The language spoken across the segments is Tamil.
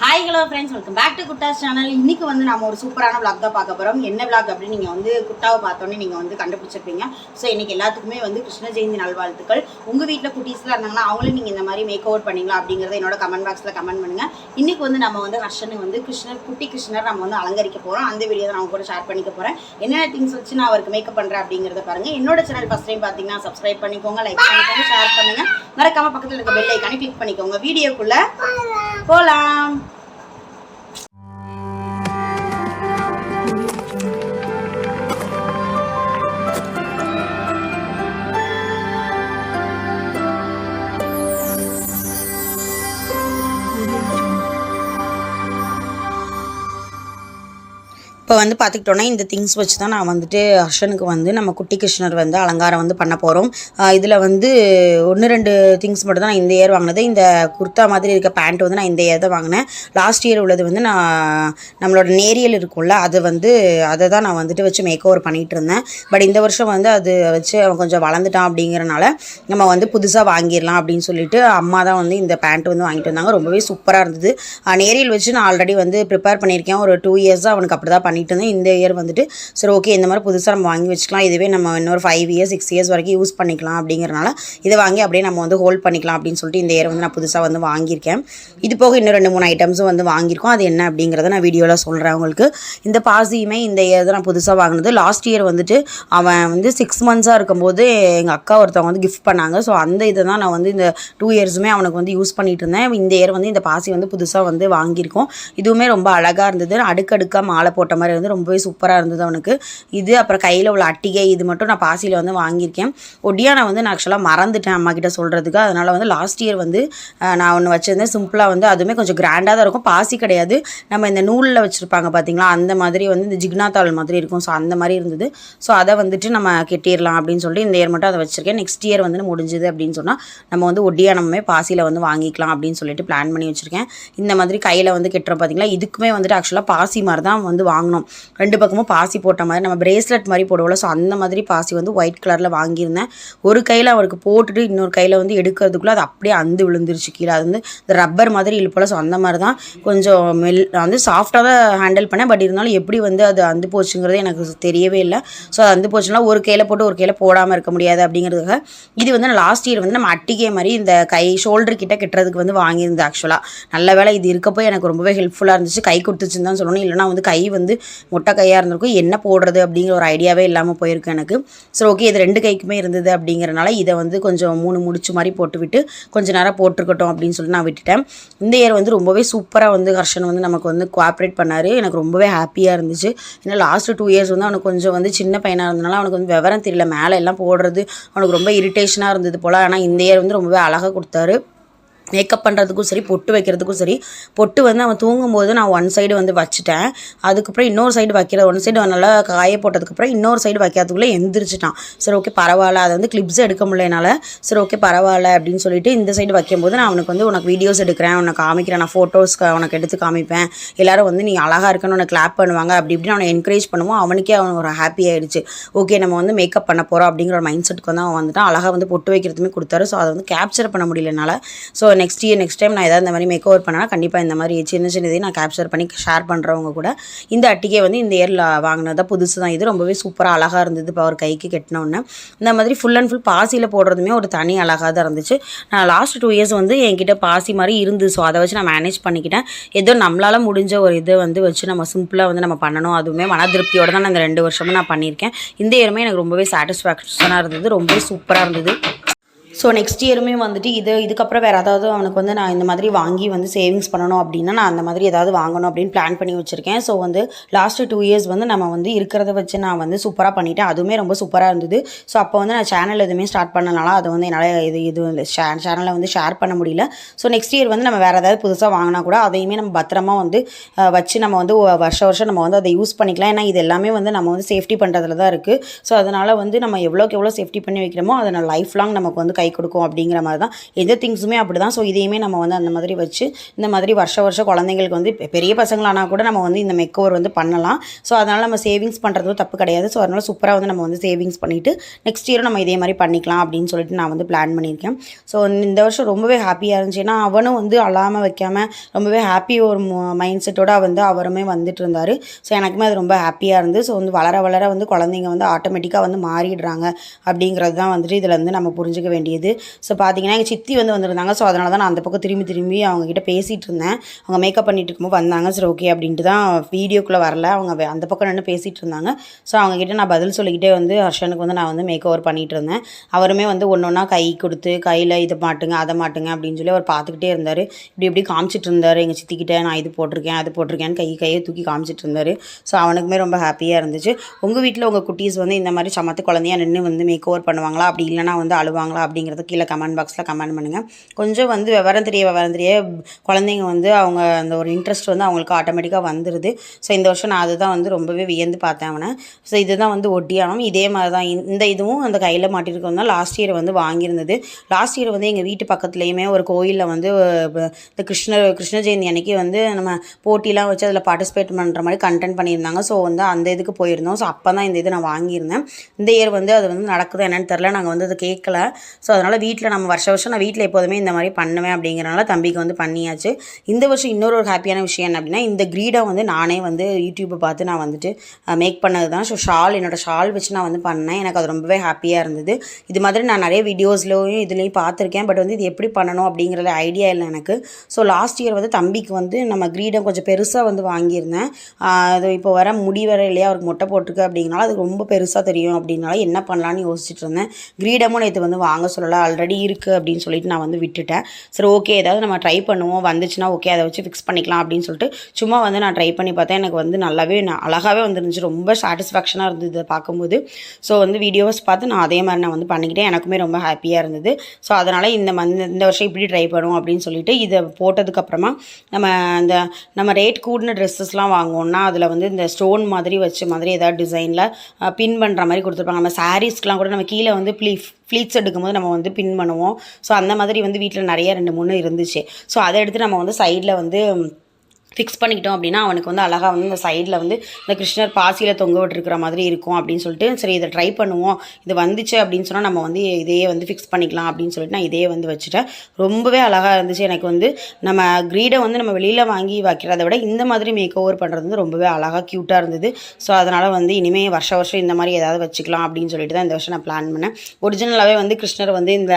Hi hello friends welcome back to குட்டாஸ் channel இன்னைக்கு வந்து நம்ம ஒரு சூப்பரான vlog தான் பார்க்க போகிறோம் என்ன vlog அப்படின்னு நீங்கள் வந்து குட்டாவை பார்த்தோன்னே நீங்கள் வந்து கண்டுபிடிச்சிருப்பீங்க. ஸோ இன்னைக்கு எல்லாத்துக்குமே வந்து கிருஷ்ண ஜெயந்தி நல்வாழ்த்துக்கள். உங்கள் வீட்டில் குட்டீஸ்லாம் இருந்தாங்கன்னா அவங்களும் நீங்கள் இந்த மாதிரி மேக் ஓவர் பண்ணிங்களா அப்படிங்கிறத என்னோட கமெண்ட் பாக்ஸில் கமெண்ட் பண்ணுங்கள் இன்னைக்கு வந்து நம்ம வந்து ஹர்ஷனுக்கு வந்து கிருஷ்ணர் குட்டி கிருஷ்ணர் நம்ம வந்து அலங்கரிக்க போகிறோம் அந்த வீடியோ தான் நான் கூட ஷேர் பண்ணிக்க போகிறேன் என்னென்ன திங்ஸ் வச்சு நான் அவருக்கு மேக்கப் பண்ணுறேன் அப்படிங்கிறத பாருங்கள் என்னோட சேனல் ஃபஸ்ட் டைம் பார்த்தீங்கன்னா சப்ஸ்கிரைப் பண்ணிக்கோங்க லைக் பண்ணிக்கோங்க ஷேர் பண்ணுங்கள் மறக்காமல் பக்கத்தில் இருக்க பெல் ஐக்கானே கிளிக் பண்ணிக்கோங்க. வீடியோக்குள்ளே போகலாம் இப்போ வந்து பார்த்துக்கிட்டோன்னா இந்த திங்ஸ் வச்சு தான் நான் வந்துட்டு ஹர்ஷனுக்கு வந்து நம்ம குட்டி கிருஷ்ணர் வந்து அலங்காரம் வந்து பண்ண போகிறோம் இதில் வந்து ஒன்று ரெண்டு திங்ஸ் மட்டும் தான் நான் இந்த இயர் வாங்கினது. இந்த குர்த்தா மாதிரி இருக்க பேண்ட் வந்து நான் இந்த இயர் தான் வாங்கினேன். லாஸ்ட் இயர் உள்ளது வந்து நான் நம்மளோட நேரியல் இருக்கும்ல அது வந்து அதை தான் நான் வந்துட்டு வச்சு மேக் ஓவர் பண்ணிகிட்டு இருந்தேன். பட் இந்த வருஷம் வந்து அது வச்சு அவன் கொஞ்சம் வளர்ந்துட்டான் அப்படிங்கிறனால நம்ம வந்து புதுசாக வாங்கிடலாம் அப்படின்னு சொல்லிட்டு அம்மா தான் வந்து இந்த பேண்ட் வந்து வாங்கிட்டு வந்தாங்க. ரொம்பவே சூப்பராக இருந்தது. நேரியல் வச்சு நான் ஆல்ரெடி வந்து ப்ரிப்பேர் பண்ணியிருக்கேன். ஒரு டூ இயர்ஸாக அவனுக்கு அப்படி தான் பண்ணிட்டு இருந்தேன் இந்த இயர் வந்துட்டு சரி ஓகே இந்த மாதிரி புதுசாக நம்ம வாங்கி வச்சுக்கலாம். இதுவே நம்ம இன்னொரு ஃபைவ் இயர்ஸ் சிக்ஸ் இயர்ஸ் வரைக்கும் யூஸ் பண்ணிக்கலாம் அப்படிங்கிறனால இதை வாங்கி அப்படியே நம்ம வந்து ஹோல்ட் பண்ணிக்கலாம் அப்படின்னு சொல்லிட்டு இந்த இயர் வந்து நான் புதுசாக வந்து வாங்கியிருக்கேன். இது போக இன்னும் ரெண்டு மூணு ஐட்டம்ஸும் வந்து வாங்கியிருக்கோம். அது என்ன அப்படிங்கிறத நான் வீடியோவில் சொல்கிறேன் உங்களுக்கு. இந்த பாசியுமே இந்த இயர் தான் நான் புதுசாக வாங்கினது. லாஸ்ட் இயர் வந்துட்டு அவன் வந்து சிக்ஸ் மந்த்ஸாக இருக்கும்போது எங்கள் அக்கா ஒருத்தவங்க வந்து கிஃப்ட் பண்ணாங்க. ஸோ அந்த இதை தான் நான் வந்து இந்த டூ இயர்ஸுமே அவனுக்கு வந்து யூஸ் பண்ணிட்டு இருந்தேன் இந்த இயர் வந்து இந்த பாசி வந்து புதுசாக வந்து வாங்கியிருக்கோம். இதுவுமே ரொம்ப அழகாக இருந்தது. அடுக்கடுக்காக மாலை போட்ட மாதிரி வந்து ரொம்பவே சூப்பராக இருந்தது அவனுக்கு. இது அப்புறம் கையில் உள்ள அட்டிகை இது மட்டும் நான் பாசியில் வந்து வாங்கியிருக்கேன். ஒடியானா வந்து நான் ஆக்சுவலாக மறந்துட்டேன் அம்மா கிட்ட சொல்கிறதுக்கு அதனால் வந்து லாஸ்ட் இயர் வந்து நான் ஒன்று வச்சுருந்தேன். சிம்பிளாக வந்து அதுவுமே கொஞ்சம் கிராண்டாக தான் இருக்கும். பாசி கிடையாது. நம்ம இந்த நூலில் வச்சுருப்பாங்க பார்த்தீங்களா அந்த மாதிரி வந்து இந்த ஜிக்னாத்தாள் மாதிரி இருக்கும். ஸோ அந்த மாதிரி இருந்தது. ஸோ அதை வந்துட்டு நம்ம கெட்டிடலாம் அப்படின்னு சொல்லிட்டு இந்த இயர் மட்டும் அதை வச்சுருக்கேன். நெக்ஸ்ட் இயர் வந்து முடிஞ்சுது அப்படின்னு சொன்னால் நம்ம வந்து ஒட்டியானமே பாசியில் வந்து வாங்கிக்கலாம் அப்படின்னு சொல்லிட்டு பிளான் பண்ணி வச்சுருக்கேன். இந்த மாதிரி கையில் வந்து கெட்டுறோம் பார்த்தீங்களா இதுக்குமே வந்துட்டு ஆக்சுவலாக பாசி மாதிரி தான் வந்து வாங்கினோம் ரெண்டு பக்கமும் பாசி போட்ட மாதிரி நம்ம பிரேஸ்லெட் மாதிரி போடுவோம்ல ஸோ அந்த மாதிரி பாசி வந்து ஒயிட் கலரில் வாங்கியிருந்தேன். ஒரு கையில் அவருக்கு போட்டுட்டு இன்னொரு கையில் வந்து எடுக்கிறதுக்குள்ளே அது அப்படியே அந்து விழுந்துருச்சு. கீழே அது வந்து இந்த ரப்பர் மாதிரி இழுப்போல ஸோ அந்த மாதிரி தான் கொஞ்சம் மெல் நான் வந்து சாஃப்டாக தான் ஹேண்டில் பண்ணேன். பட் இருந்தாலும் எப்படி வந்து அது அந்து போச்சுங்கிறது எனக்கு தெரியவே இல்லை. ஸோ அது அந்து போச்சுன்னா ஒரு கையில் போட்டு ஒரு கையில் போடாமல் இருக்க முடியாது அப்படிங்கிறதுக்காக இது வந்து நான் லாஸ்ட் இயர் வந்து நம்ம அட்டிகே மாதிரி இந்த கை ஷோல்டர் கிட்ட கெட்டுறதுக்கு வந்து வாங்கியிருந்தேன் ஆக்சுவலாக நல்ல வேலை இது இருக்கப்போ எனக்கு ரொம்பவே ஹெல்ப்ஃபுல்லாக இருந்துச்சு. கை கொடுத்துச்சுன்னு தான் சொல்லணும். இல்லைனா வந்து கை வந்து மொட்டை கையாக இருந்திருக்கும். என்ன போடுறது அப்படிங்கிற ஒரு ஐடியாவே இல்லாமல் போயிருக்கு எனக்கு. சரி ஓகே இது ரெண்டு கைக்குமே இருந்தது அப்படிங்கிறனால இதை வந்து கொஞ்சம் மூணு முடிச்சு மாதிரி போட்டுவிட்டு கொஞ்சம் நேரம் போட்டிருக்கட்டும் அப்படின்னு சொல்லி நான் விட்டுட்டேன். இந்த இயர் வந்து ரொம்பவே சூப்பராக வந்து ஹர்ஷன் வந்து நமக்கு வந்து கோஆப்ரேட் பண்ணார். எனக்கு ரொம்பவே ஹாப்பியாக இருந்துச்சு. ஏன்னா லாஸ்ட் டூ இயர்ஸ் வந்து அவனுக்கு கொஞ்சம் வந்து சின்ன பையனாக இருந்தனால அவனுக்கு வந்து விவரம் தெரியல. மேலே எல்லாம் போடுறது அவனுக்கு ரொம்ப இரிட்டேஷனாக இருந்தது போல். ஆனால் இந்த இயர் வந்து ரொம்பவே அழகாக கொடுத்தாரு. மேக்கப் பண்ணுறதுக்கும் சரி பொட்டு வைக்கிறதுக்கும் சரி பொட்டு வந்து அவன் தூங்கும்போது நான் ஒன் சைடு வந்து வச்சுட்டேன். அதுக்கப்புறம் இன்னொரு சைடு வைக்கிற ஒன் சைடு நல்லா காய போட்டதுக்கப்புறம் இன்னொரு சைடு வைக்கிறதுக்குள்ளே எந்திரிச்சிட்டான். சரி ஓகே பரவாயில்ல. அதை வந்து கிளிப்ஸ் எடுக்க முடியலனால சரி ஓகே பரவாயில்ல அப்படின்னு சொல்லிட்டு இந்த சைடு வைக்கும்போது நான் அவனுக்கு வந்து உனக்கு வீடியோஸ் எடுக்கிறேன் உனக்கு காமிக்கிறேன் நான் ஃபோட்டோஸ் உனக்கு எடுத்து காமிப்பேன். எல்லாரும் வந்து நீ அழகாக இருக்குன்னு உனக்கு கிளாப் பண்ணுவாங்க. அப்படி இப்படின்னு அவனை என்கரேஜ் பண்ணுவோம் அவனுக்கே அவன் ஒரு ஹாப்பி ஆயிடுச்சு. ஓகே நம்ம வந்து மேக்கப் பண்ண போகிறோம் அப்படிங்கிற ஒரு மைண்ட் செட்டுக்கு வந்து அவன் வந்துட்டான். அழகாக வந்து பொட்டு வைக்கிறதுமே கொடுத்தாரு. ஸோ அதை வந்து கேப்சர் பண்ண முடியலனால so next year next time நான் ஏதாவது இந்த மாதிரி மேக் ஓவர் பண்ணனா கண்டிப்பாக இந்த மாதிரி சின்ன சின்னதையும் நான் கேப்சர் பண்ணி ஷேர் பண்ணுறவங்க கூட இந்த அட்டிக்கே வந்து இந்த இயரில் வாங்கினது தான் புதுசு தான் இது ரொம்பவே சூப்பராக அழகாக இருந்தது. இப்போ அவர் கைக்கு கட்டினோன்னே இந்த மாதிரி ஃபுல் அண்ட் ஃபுல் பாசியில் போடுறதுமே ஒரு தனி அழகாக தான் இருந்துச்சு. நான் லாஸ்ட் டூ இயர்ஸ் வந்து என்கிட்ட பாசி மாதிரி இருந்து ஸோ அதை வச்சு நான் மேனேஜ் பண்ணிக்கிட்டேன். ஏதோ நம்மளால் முடிஞ்ச ஒரு இதை வந்து வச்சு நம்ம சிம்பிளாக வந்து நம்ம பண்ணணும். அதுவுமே மன திருப்தியோடு தான் நான் இந்த ரெண்டு வருஷமும் நான் பண்ணியிருக்கேன். இந்த இயருமே எனக்கு ரொம்பவே சாட்டிஸ்ஃபேக்ஷனாக இருந்தது. ரொம்பவே சூப்பராக இருந்தது. ஸோ நெக்ஸ்ட் இயருமே வந்துட்டு இது இதுக்கப்புறம் வேறு ஏதாவது அவனுக்கு வந்து நான் இந்த மாதிரி வாங்கி வந்து சேவிங்ஸ் பண்ணணும் அப்படின்னா நான் அந்த மாதிரி ஏதாவது வாங்கணும் அப்படின்னு பிளான் பண்ணி வச்சுருக்கேன். ஸோ வந்து லாஸ்ட்டு டூ இயர்ஸ் வந்து நம்ம வந்து இருக்கிறத வச்சு நான் வந்து சூப்பராக பண்ணிட்டேன். அதுவுமே ரொம்ப சூப்பராக இருந்தது. ஸோ அப்போ வந்து நான் சேனல் எதுவுமே ஸ்டார்ட் பண்ணனால அதை வந்து என்னால் இது இது சேனலை வந்து ஷேர் பண்ண முடியல. ஸோ நெக்ஸ்ட் இயர் வந்து நம்ம வேறு ஏதாவது புதுசாக வாங்கினா கூட அதையுமே நம்ம பத்திரமா வந்து வச்சு நம்ம வந்து வருஷம் வருஷம் நம்ம வந்து அதை யூஸ் பண்ணிக்கலாம். ஏன்னா இது எல்லாமே வந்து நம்ம வந்து சேஃப்டி பண்ணுறதுல தான் இருக்குது ஸோ அதனால் வந்து நம்ம எவ்வளோக்கு எவ்வளோ சேஃப்டி பண்ணி வைக்கிறோமோ அதை லைஃப் லாங் நமக்கு வந்து கை கை கொடுக்கும் அப்படிங்கிற மாதிரி தான். எந்த திங்ஸுமே அப்படி தான் ஸோ இதையுமே நம்ம வந்து அந்த மாதிரி வச்சு இந்த மாதிரி வருஷ வருஷம் குழந்தைங்களுக்கு வந்து பெரிய பசங்களானா கூட நம்ம வந்து இந்த மெக்கோவர் வந்து பண்ணலாம். ஸோ அதனால் நம்ம சேவிங்ஸ் பண்ணுறதும் தப்பு கிடையாது. ஸோ அதனால் சூப்பராக வந்து நம்ம வந்து சேவிங்ஸ் பண்ணிவிட்டு நெக்ஸ்ட் இயரும் நம்ம இதே மாதிரி பண்ணிக்கலாம் அப்படின்னு சொல்லிட்டு நான் வந்து பிளான் பண்ணியிருக்கேன். ஸோ இந்த வருஷம் ரொம்பவே ஹாப்பியாக இருந்துச்சு. ஏன்னா அவனும் வந்து அழாமல் வைக்காமல் ரொம்பவே ஹாப்பி ஒரு மைண்ட் செட்டோட வந்து அவருமே வந்துட்டு இருந்தார். ஸோ எனக்குமே அது ரொம்ப ஹாப்பியாக இருந்து ஸோ வந்து வளர வளர வந்து குழந்தைங்க வந்து ஆட்டோமேட்டிக்காக வந்து மாறிடுறாங்க அப்படிங்கிறது தான் வந்துட்டு இதில் வந்து நம்ம புரிஞ்சுக்க வேண்டியது. ஸோ பார்த்தீங்கன்னா எங்கள் சித்தி வந்து வந்திருந்தாங்க. ஸோ அதனால தான் நான் அந்த பக்கம் திரும்பி திரும்பி அவங்ககிட்ட பேசிகிட்டு இருந்தேன். அவங்க மேக்கப் பண்ணிட்டு இருக்கும்போது வந்தாங்க. சரி ஓகே அப்படின்ட்டு தான் வீடியோக்குள்ளே வரல. அவங்க அந்த பக்கம் நின்று பேசிகிட்டு இருந்தாங்க. ஸோ அவங்கக்கிட்ட நான் பதில் சொல்லிக்கிட்டே வந்து ஹர்ஷனுக்கு வந்து நான் வந்து மேக் ஓவர் பண்ணிகிட்டு இருந்தேன். அவருமே வந்து ஒன்று ஒன்றா கை கொடுத்து கையில் இதை மாட்டுங்க அதை மாட்டுங்க அப்படின்னு சொல்லி அவர் பார்த்துக்கிட்டே இருந்தார். இப்படி இப்படி காமிச்சிட்டு இருந்தார். எங்கள் சித்திக்கிட்ட நான் இது போட்டிருக்கேன் அது போட்டிருக்கேன்னு கை கையை தூக்கி காமிச்சிட்டு இருந்தார். ஸோ அவனுக்குமே ரொம்ப ஹாப்பியாக இருந்துச்சு. உங்கள் வீட்டில் உங்கள் குட்டீஸ் வந்து இந்த மாதிரி சமத்து குழந்தையா நின்று வந்து மேக் ஓவர் பண்ணுவாங்களா? அப்படி இல்லைனா வந்து அழுவாங்களா? அப்படிங்கிறத கீழே கமெண்ட் பாக்ஸில் கமெண்ட் பண்ணுங்கள் கொஞ்சம் வந்து விவரம் தெரிய விவரம் தெரிய குழந்தைங்க வந்து அவங்க அந்த ஒரு இன்ட்ரெஸ்ட் வந்து அவங்களுக்கு ஆட்டோமேட்டிக்காக வந்துடுது ஸோ இந்த வருஷம் நான் அதுதான் வந்து ரொம்பவே வியந்து பார்த்தேன் அவனை. ஸோ இதுதான் வந்து ஒட்டியானம் இதே மாதிரி தான் இந்த இதுவும் அந்த கையில் மாட்டிருக்கோம் தான் லாஸ்ட் இயர் வந்து வாங்கியிருந்தது. லாஸ்ட் இயர் வந்து எங்கள் வீட்டு பக்கத்துலேயுமே ஒரு கோயிலில் வந்து இந்த கிருஷ்ணர் கிருஷ்ண ஜெயந்தி அன்னைக்கு வந்து நம்ம போட்டிலாம் வச்சு அதில் பார்ட்டிசிபேட் பண்ணுற மாதிரி கண்டென்ட் பண்ணியிருந்தாங்க. ஸோ வந்து அந்த இதுக்கு போயிருந்தோம். ஸோ அப்போ தான் இந்த இது நான் வாங்கியிருந்தேன். இந்த இயர் வந்து அது வந்து நடக்குது என்னன்னு தெரில நாங்கள் வந்து அதை கேட்கல ஸோ அதனால் வீட்டில் நம்ம வருஷ வருஷம் நான் வீட்டில் எப்போதுமே இந்த மாதிரி பண்ணுவேன் அப்படிங்கிறனால தம்பிக்கு வந்து பண்ணியாச்சு. இந்த வருஷம் இன்னொரு ஒரு ஹாப்பியான விஷயம் என்ன அப்படின்னா இந்த க்ரீடை வந்து நானே வந்து யூடியூப்பை பார்த்து நான் வந்துட்டு மேக் பண்ணது தான் ஸோ ஷால் என்னோடய ஷால் வச்சு நான் வந்து பண்ணேன். எனக்கு அது ரொம்பவே ஹாப்பியாக இருந்தது. இது மாதிரி நான் நிறைய வீடியோஸ்லையும் இதுலேயும் பார்த்துருக்கேன். பட் வந்து இது எப்படி பண்ணணும் அப்படிங்கிறது ஐடியா இல்லை எனக்கு. ஸோ லாஸ்ட் இயர் வந்து தம்பிக்கு வந்து நம்ம க்ரீடம் கொஞ்சம் பெருசாக வந்து வாங்கியிருந்தேன். அது இப்போ வர முடி வர இல்லையா? அவருக்கு மொட்டை போட்டிருக்கு அப்படிங்கனால அது ரொம்ப பெருசாக தெரியும். அப்படின்னால என்ன பண்ணலான்னு யோசிச்சுட்டு இருந்தேன். க்ரீடமும் நேற்று வந்து வாங்க சொல்லலாம் ஆல்ரெடி இருக்குது அப்படின்னு சொல்லிட்டு நான் வந்து விட்டுட்டேன். சரி ஓகே ஏதாவது நம்ம ட்ரை பண்ணுவோம். வந்துச்சுன்னா ஓகே அதை வச்சு ஃபிக்ஸ் பண்ணிக்கலாம் அப்படின்னு சொல்லிட்டு சும்மா வந்து நான் ட்ரை பண்ணி பார்த்தேன் எனக்கு வந்து நல்லாவே நான் அழகாகவே வந்துருந்துச்சு. ரொம்ப சாட்டிஸ்ஃபேக்ஷனாக இருந்தது இதை பார்க்கும்போது. ஸோ வந்து வீடியோஸ் பார்த்து நான் அதே மாதிரி நான் வந்து பண்ணிக்கிட்டேன். எனக்குமே ரொம்ப ஹாப்பியாக இருந்தது. ஸோ அதனால் இந்த மந்த் இந்த வருஷம் இப்படி ட்ரை பண்ணுவோம் அப்படின்னு சொல்லிட்டு இதை போட்டதுக்கப்புறமா நம்ம அந்த நம்ம ரேட் கூடின ட்ரெஸ்ஸஸ்லாம் வாங்குவோம்னா அதில் வந்து இந்த ஸ்டோன் மாதிரி வச்ச மாதிரி ஏதாவது டிசைனில் பின் பண்ணுற மாதிரி கொடுத்துருப்பாங்க. நம்ம சாரீஸ்க்கெலாம் கூட நம்ம கீழே வந்து ப்ளீ ஃப்ளீட்ஸ் எடுக்கும்போது நம்ம வந்து பின் பண்ணுவோம். ஸோ அந்த மாதிரி வந்து வீட்டில் நிறைய ரெண்டு மூணு இருந்துச்சு. ஸோ அதை எடுத்து நம்ம வந்து சைடில் வந்து ஃபிக்ஸ் பண்ணிக்கிட்டோம் அப்படின்னா அவனுக்கு வந்து அழகாக வந்து இந்த சைடில் வந்து இந்த கிருஷ்ணர் பாசியில் தொங்க விட்டுருக்கிற மாதிரி இருக்கும் அப்படின்னு சொல்லிட்டு சரி இதை ட்ரை பண்ணுவோம். இது வந்துச்சு அப்படின்னு சொன்னால் நம்ம வந்து இதையே வந்து ஃபிக்ஸ் பண்ணிக்கலாம் அப்படின்னு சொல்லிட்டு நான் இதே வந்து வச்சுட்டேன். ரொம்பவே அழகாக இருந்துச்சு. எனக்கு வந்து நம்ம க்ரீடை வந்து நம்ம வெளியில் வாங்கி வைக்கிறத விட இந்த மாதிரி மேக் ஓவர் பண்ணுறது வந்து ரொம்பவே அழகாக க்யூட்டாக இருந்தது. ஸோ அதனால் வந்து இனிமேல் வருஷ வருஷம் இந்த மாதிரி ஏதாவது வச்சுக்கலாம் அப்படின்னு சொல்லிட்டு தான் இந்த வருஷம் நான் பிளான் பண்ணேன். ஒரிஜினலாகவே வந்து கிருஷ்ணர் வந்து இந்த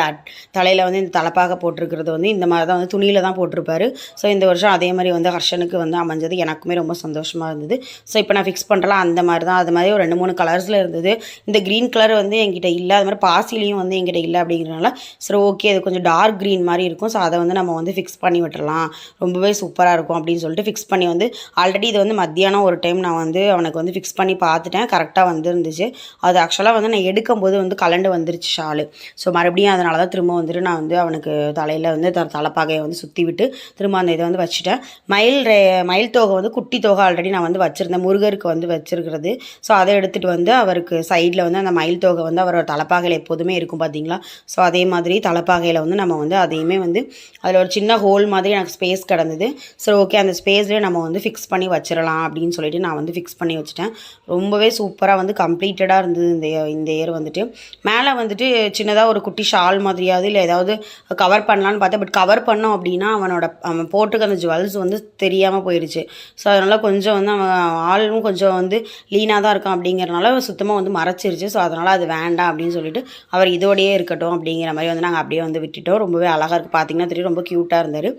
தலையில் வந்து இந்த தலைப்பாக போட்டிருக்கிறது வந்து இந்த மாதிரி தான் வந்து துணியில் தான் போட்டிருப்பாரு. ஸோ இந்த வருஷம் அதே மாதிரி வந்து ஹர்ஷனுக்கு வந்து அமைஞ்சது. எனக்குமே ரொம்ப சந்தோஷமாக இருந்தது. ஸோ இப்போ நான் ஃபிக்ஸ் பண்ணுறலாம் அந்த மாதிரி தான் அது மாதிரி ஒரு ரெண்டு மூணு கலர்ஸில் இருந்தது. இந்த க்ரீன் கலர் வந்து என்கிட்ட இல்லை. அது மாதிரி பாசிலையும் வந்து என்கிட்ட இல்லை அப்படிங்கிறனால சரி ஓகே அது கொஞ்சம் டார்க் க்ரீன் மாதிரி இருக்கும். ஸோ அதை வந்து நம்ம வந்து ஃபிக்ஸ் பண்ணி விட்டுறலாம். ரொம்பவே சூப்பராக இருக்கும் அப்படின்னு சொல்லிட்டு ஃபிக்ஸ் பண்ணி வந்து ஆல்ரெடி இது வந்து மத்தியானம் ஒரு டைம் நான் வந்து அவனுக்கு வந்து ஃபிக்ஸ் பண்ணி பார்த்துட்டேன். கரெக்டாக வந்துருந்துச்சு. அது ஆக்சுவலாக வந்து நான் எடுக்கும்போது வந்து கலண்டு வந்துருச்சு ஷாலு. ஸோ மறுபடியும் அதனால தான் திரும்ப வந்துட்டு நான் வந்து அவனுக்கு தலையில் வந்து த தலைப்பாகையை வந்து சுற்றி விட்டு திரும்ப அந்த இதை வந்து வச்சுட்டேன். மயில் ரே மயில் தொகை வந்து குட்டி தொகை ஆல்ரெடி நான் வந்து வச்சுருந்தேன். முருகருக்கு வந்து வச்சுருக்கிறது. ஸோ அதை எடுத்துகிட்டு வந்து அவருக்கு சைடில் வந்து அந்த மயில் தொகை வந்து அவரோட தலைப்பாகையில் எப்போதுமே இருக்கும் பார்த்தீங்களா ஸோ அதே மாதிரி தலைப்பாகையில் வந்து நம்ம வந்து அதையுமே வந்து அதில் ஒரு சின்ன ஹோல் மாதிரி எனக்கு ஸ்பேஸ் கிடந்தது. சரி ஓகே அந்த ஸ்பேஸ்லேயே நம்ம வந்து ஃபிக்ஸ் பண்ணி வச்சிடலாம் அப்படின்னு சொல்லிட்டு நான் வந்து ஃபிக்ஸ் பண்ணி வச்சுட்டேன். ரொம்பவே சூப்பராக வந்து கம்ப்ளீட்டடாக இருந்தது இந்த இந்த இயர் வந்துட்டு. மேலே வந்துட்டு சின்னதாக ஒரு குட்டி ஷால் மாதிரியாவது இல்லை ஏதாவது கவர் பண்ணலான்னு பார்த்தேன். பட் கவர் பண்ணோம் அப்படின்னா அவனோட அவன் போட்டுக்க அந்த ஜுவல்ஸ் வந்து தெரியாமல் போயிடுச்சு ஸோ அதனால் கொஞ்சம் வந்து அவன் ஆளும் கொஞ்சம் வந்து லீனாக தான் இருக்கான் அப்படிங்கிறனால சுத்தமாக வந்து மறைச்சிருச்சு. ஸோ அதனால் அது வேண்டாம் அப்படின்னு சொல்லிட்டு அவர் இதோடையே இருக்கட்டும் அப்படிங்கிற மாதிரி வந்து நாங்கள் அப்படியே வந்து விட்டுட்டோம். ரொம்பவே அழகாக இருக்குது பார்த்தீங்கன்னா தெரியும் ரொம்ப க்யூட்டாக இருந்தார்.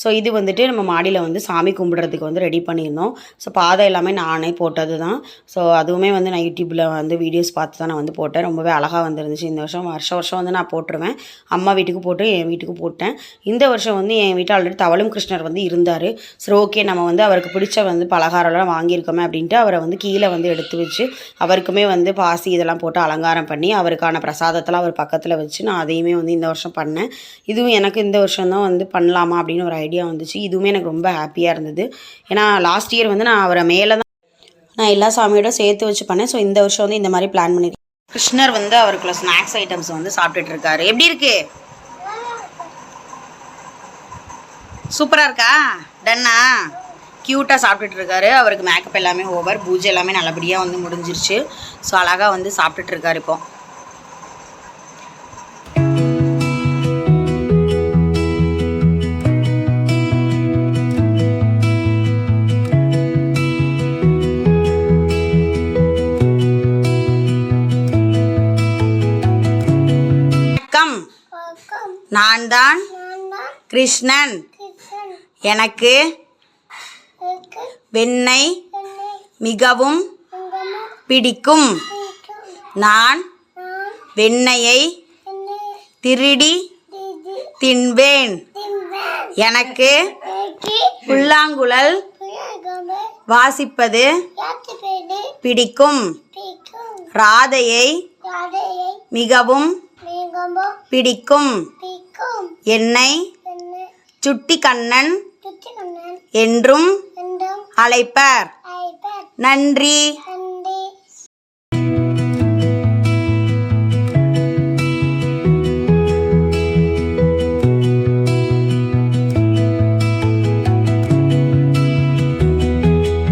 ஸோ இது வந்துட்டு நம்ம மாடியில் வந்து சாமி கும்பிட்றதுக்கு வந்து ரெடி பண்ணியிருந்தோம். ஸோ பாதை எல்லாமே நானே போட்டது தான் ஸோ அதுவுமே வந்து நான் யூடியூப்பில் வந்து வீடியோஸ் பார்த்து தான் நான் வந்து போட்டேன். ரொம்பவே அழகாக வந்துருந்துச்சு. இந்த வருஷம் வருஷம் வருஷம் வந்து நான் போட்டுருவேன். அம்மா வீட்டுக்கு போட்டு என் வீட்டுக்கு போட்டேன். இந்த வருஷம் வந்து என் வீட்டில் ஆல்ரெடி தவளும் கிருஷ்ணர் வந்து இருந்தார். சரி ஓகே நம்ம வந்து அவருக்கு பிடிச்ச வந்து பலகாரம்லாம் வாங்கியிருக்கோமே அப்படின்ட்டு அவரை வந்து கீழே வந்து எடுத்து வச்சு அவருக்குமே வந்து பாசி இதெல்லாம் போட்டு அலங்காரம் பண்ணி அவருக்கான பிரசாதத்தெல்லாம் அவர் பக்கத்தில் வச்சு நான் அதையுமே வந்து இந்த வருஷம் பண்ணேன். இதுவும் எனக்கு இந்த வருஷம் தான் வந்து பண்ணலாமா அப்படின்னு ஒரு ஐடியா வந்துச்சு. இதுவுமே எனக்கு ரொம்ப ஹாப்பியாக இருந்தது. ஏன்னா லாஸ்ட் இயர் வந்து நான் அவரை மேலே தான் நான் எல்லா சாமியோட சேர்த்து வச்சு பண்ணேன். ஸோ இந்த வருஷம் வந்து இந்த மாதிரி பிளான் பண்ணியிருக்கேன் கிருஷ்ணர் வந்து அவருக்குள்ள ஸ்நாக்ஸ் ஐட்டம்ஸ் வந்து சாப்பிட்டுட்டு இருக்காரு. எப்படி இருக்கு? சூப்பராக இருக்கா? டன்னா? க்யூட்டாக சாப்பிட்டுட்டு இருக்காரு அவருக்கு மேக்கப் எல்லாமே ஓவர் பூஜை எல்லாமே நல்லபடியாக வந்து முடிஞ்சிருச்சு. ஸோ அழகாக வந்து சாப்பிட்டுட்டு இருக்காரு இப்போ நான் தான் கிருஷ்ணன். எனக்கு வெண்ணெய் மிகவும் பிடிக்கும். நான் வெண்ணெயை திருடி தின்பேன். எனக்கு புல்லாங்குழல் வாசிப்பது பிடிக்கும். ராதையை மிகவும் பிடிக்கும். என்னை சுட்டி கண்ணன் என்றும் அழைப்பர். நன்றி.